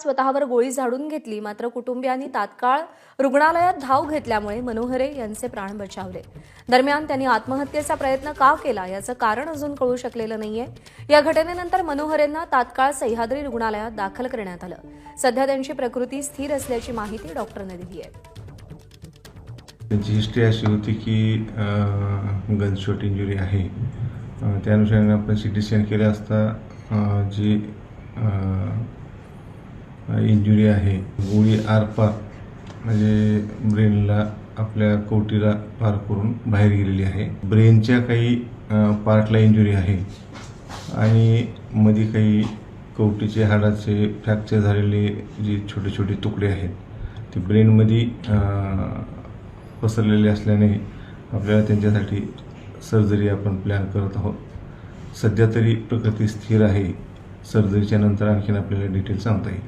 स्वतःवर गोळी झाडून घेतली. मात्र कुटुंबियांनी तात्काळ रुग्णालयात धाव घेतल्यामुळे मनोहरे यांचे प्राण बचावले. दरम्यान त्यांनी आत्महत्येचा प्रयत्न का केला याचं कारण अजून कळू शकलेलं नाहीये. या घटनेनंतर मनोहरेंना तात्काळ सह्याद्री रुग्णालयात दाखल करण्यात आलं. सध्या त्यांची प्रकृती स्थिर असल्याची माहिती डॉक्टरने दिली आहे. त्यांची हिस्ट्री अशी होती की गनशॉट इंजुरी आहे. त्या अनुषंगाने आपण सी टी स्कॅन केले असता जी इंजुरी आहे. गोळी आरपार म्हणजे ब्रेनला आपल्या कवटीला पार करून बाहेर गेलेली आहे. ब्रेनच्या काही पार्टला इंजुरी आहे. आणि मध्ये काही कवटीचे हाडाचे फ्रॅक्चर झालेले जे छोटे छोटे तुकडे आहेत ते ब्रेनमध्ये पसरलेले असल्याने आपल्याला त्यांच्यासाठी सर्जरी आपण प्लॅन करत आहोत. सध्या तरी प्रकृती स्थिर आहे. सर्जरीच्या नंतर आणखीन आपल्याला डिटेल सांगता येईल.